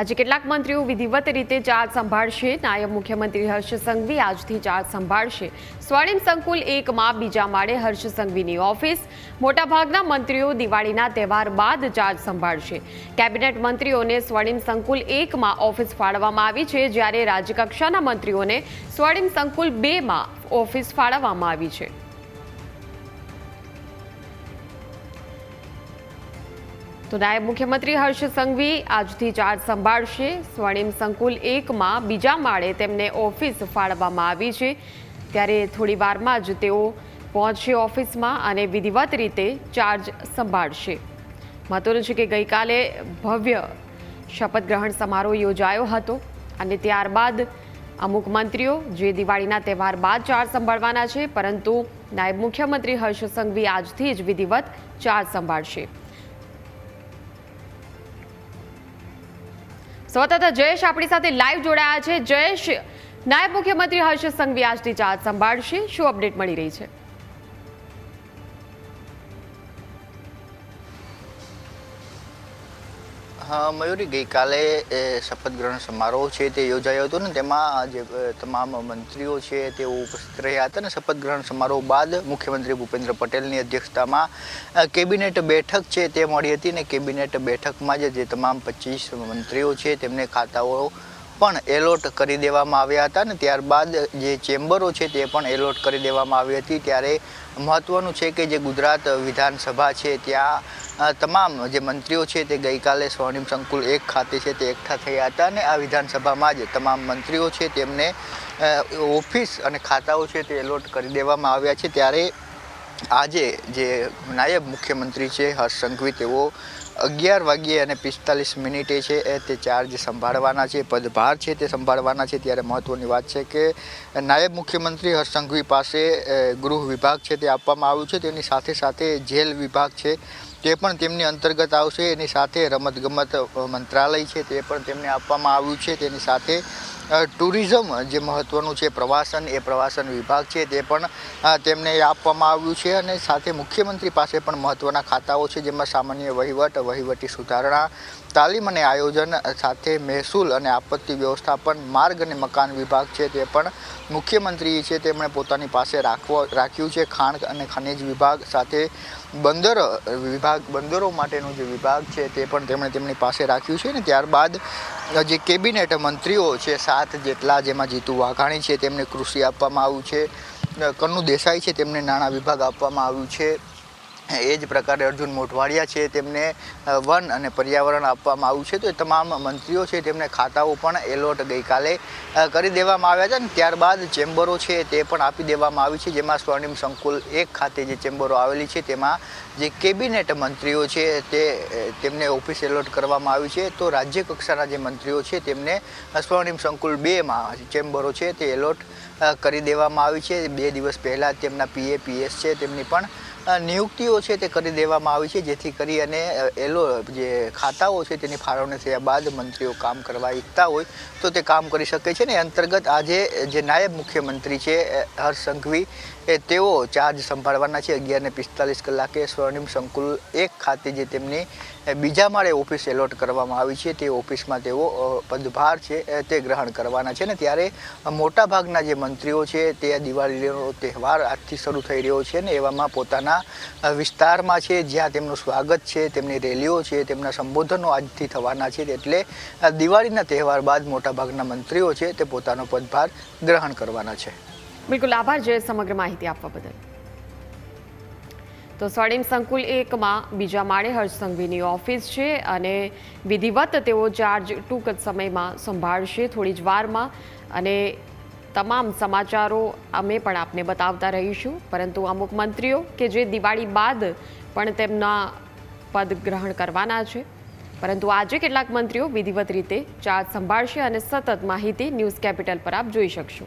આજે કેટલાક મંત્રીઓ વિધિવત રીતે ચાર્જ સંભાળશે. નાયબ મુખ્યમંત્રી હર્ષ સંઘવી આજથી ચાર્જ સંભાળશે. સ્વર્ણિમ સંકુલ એકમાં બીજા માળે હર્ષ સંઘવીની ઓફિસ. મોટાભાગના મંત્રીઓ દિવાળીના તહેવાર બાદ ચાર્જ સંભાળશે. કેબિનેટ મંત્રીઓને સ્વર્ણિમ સંકુલ એકમાં ઓફિસ ફાળવવામાં આવી છે, જ્યારે રાજ્યકક્ષાના મંત્રીઓને સ્વર્ણિમ સંકુલ બેમાં ઓફિસ ફાળવવામાં આવી છે. તો નાયબ મુખ્યમંત્રી હર્ષ સંઘવી આજથી ચાર્જ સંભાળશે. સ્વર્ણિમ સંકુલ એકમાં બીજા માળે તેમને ઓફિસ ફાળવવામાં આવી છે. ત્યારે થોડી વારમાં જ તેઓ પહોંચશે ઓફિસમાં અને વિધિવત રીતે ચાર્જ સંભાળશે. મહત્વનું છે કે ગઈકાલે ભવ્ય શપથ ગ્રહણ સમારોહ યોજાયો હતો અને ત્યારબાદ અમુક મંત્રીઓ જે દિવાળીના તહેવાર બાદ ચાર્જ સંભાળવાના છે, પરંતુ નાયબ મુખ્યમંત્રી હર્ષ સંઘવી આજથી જ વિધિવત ચાર્જ સંભાળશે. સ્વતંત્ર જયેશ આપણી સાથે લાઈવ જોડાયા છે. જયેશ, નાયબ મુખ્યમંત્રી હર્ષ સંઘવી આજથી ચાર્જ સંભાળશે. શું અપડેટ મળી રહી છે? હા, મયુરી ગઈકાલે શપથ ગ્રહણ સમારોહ છે તે યોજાયો હતો ને, તેમાં જે તમામ મંત્રીઓ છે તેઓ ઉપસ્થિત રહ્યા હતા ને, શપથ ગ્રહણ સમારોહ બાદ મુખ્યમંત્રી ભૂપેન્દ્ર પટેલની અધ્યક્ષતામાં કેબિનેટ બેઠક છે તે મળી હતી ને, કેબિનેટ બેઠકમાં જે તમામ પચીસ મંત્રીઓ છે તેમને ખાતાઓ પણ એલોટ કરી દેવામાં આવ્યા હતા ને ત્યારબાદ જે ચેમ્બરો છે તે પણ એલોટ કરી દેવામાં આવી હતી. ત્યારે મહત્વનું છે કે જે ગુજરાત વિધાનસભા છે ત્યાં તમામ જે મંત્રીઓ છે તે ગઈકાલે સ્વર્ણિમ સંકુલ એક ખાતે છે તે એકઠા થયા હતા અને આ વિધાનસભામાં જ તમામ મંત્રીઓ છે તેમને ઓફિસ અને ખાતાઓ છે તે એલોટ કરી દેવામાં આવ્યા છે. ત્યારે આજે જે નાયબ મુખ્યમંત્રી છે હર્ષ સંઘવી, તેઓ અગિયાર વાગ્યે અને પિસ્તાલીસ મિનિટે છે એ તે ચાર્જ સંભાળવાના છે, પદભાર છે તે સંભાળવાના છે. ત્યારે મહત્ત્વની વાત છે કે નાયબ મુખ્યમંત્રી હર્ષ સંઘવી પાસે ગૃહ વિભાગ છે તે આપવામાં આવ્યું છે. તેની સાથે સાથે જેલ વિભાગ છે તે પણ તેમની અંતર્ગત આવશે. એની સાથે રમતગમત મંત્રાલય છે તે પણ તેમને આપવામાં આવ્યું છે. તેની સાથે ટુરિઝમ જે મહત્ત્વનું છે, પ્રવાસન, એ પ્રવાસન વિભાગ છે તે પણ તેમને આપવામાં આવ્યું છે અને સાથે મુખ્યમંત્રી પાસે પણ મહત્ત્વના ખાતાઓ છે, જેમાં સામાન્ય વહીવટ, વહીવટી સુધારણા, તાલીમ અને આયોજન, સાથે મહેસૂલ અને આપત્તિ વ્યવસ્થાપન, માર્ગ અને મકાન વિભાગ છે તે પણ મુખ્યમંત્રી છે તેમણે પોતાની પાસે રાખવો, રાખ્યું છે. ખાણ અને ખનિજ વિભાગ સાથે બંદર, વિભાગ બંદરો માટેનો જે વિભાગ છે તે પણ તેમણે તેમની પાસે રાખ્યું છે ને ત્યારબાદ જે કેબિનેટ મંત્રીઓ છે, સાત જેટલા જેમાં જીતુ વાઘાણી છે, તેમને કૃષિ આપવામાં આવ્યું છે કનુ દેસાઈ છે, તેમને નાણાં વિભાગ આપવામાં આવ્યું છે. એ જ પ્રકારે અર્જુન મોઢવાડિયા છે, તેમને વન અને પર્યાવરણ આપવામાં આવ્યું છે. તો એ તમામ મંત્રીઓ છે, તેમને ખાતાઓ પણ એલોટ ગઈકાલે કરી દેવામાં આવ્યા છે અને ત્યારબાદ ચેમ્બરો છે, તે પણ આપી દેવામાં આવી છે. જેમાં સ્વર્ણિમ સંકુલ એક ખાતે જે ચેમ્બરો આવેલી છે, તેમાં જે કેબિનેટ મંત્રીઓ છે, તે તેમને ઓફિસ એલોટ કરવામાં આવી છે. તો રાજ્ય કક્ષાના જે મંત્રીઓ છે, તેમને સ્વર્ણિમ સંકુલ બેમાં ચેમ્બરો છે, તે એલોટ કરી દેવામાં આવી છે. બે દિવસ પહેલાં તેમના પીએ પીએસ છે, તેમની પણ નિયુક્તિઓ છે તે કરી દેવામાં આવી છે, જેથી કરી અને એલો, જે ખાતાઓ છે તેની ફાળવણી થયા બાદ મંત્રીઓ કામ કરવા ઈચ્છતા હોય તો તે કામ કરી શકે છે ને અંતર્ગત આજે જે નાયબ મુખ્યમંત્રી છે હર્ષ સંઘવી, એ, તેઓ ચાર્જ સંભાળવાના છે. અગિયારને પિસ્તાલીસ કલાકે સ્વર્ણિમ સંકુલ એક ખાતે જે તેમની બીજા માળે ઓફિસ એલોટ કરવામાં આવી છે. તે ઓફિસમાં તેઓ પદભાર છે તે ગ્રહણ કરવાના છે ને ત્યારે મોટાભાગના જે મંત્રીઓ છે, તે દિવાળીનો તહેવાર આજથી શરૂ થઈ રહ્યો છે ને એવામાં પોતાના વિસ્તારમાં છે, જ્યાં તેમનું સ્વાગત છે, તેમની રેલીઓ છે, તેમના સંબોધનો આજથી થવાના છે, એટલે દિવાળીના તહેવાર બાદ મોટાભાગના મંત્રીઓ છે, તે પોતાનો પદભાર ગ્રહણ કરવાના છે. બિલકુલ, આભાર જય સમગ્ર માહિતી આપવા બદલ. તો સ્વર્ણિમ સંકુલ એકમાં બીજા માળે હર્ષ સંઘવીની ઓફિસ છે અને વિધિવત તેઓ ચાર્જ ટૂંક જ સમયમાં સંભાળશે થોડી જ વારમાં અને તમામ સમાચારો અમે પણ આપને બતાવતા રહીશું. પરંતુ અમુક મંત્રીઓ કે જે દિવાળી બાદ પણ તેમના પદ ગ્રહણ કરવાના છે. પરંતુ આજે કેટલાક મંત્રીઓ વિધિવત રીતે ચાર્જ સંભાળશે અને સતત માહિતી ન્યૂઝ કેપિટલ પર આપ જોઈ શકશો.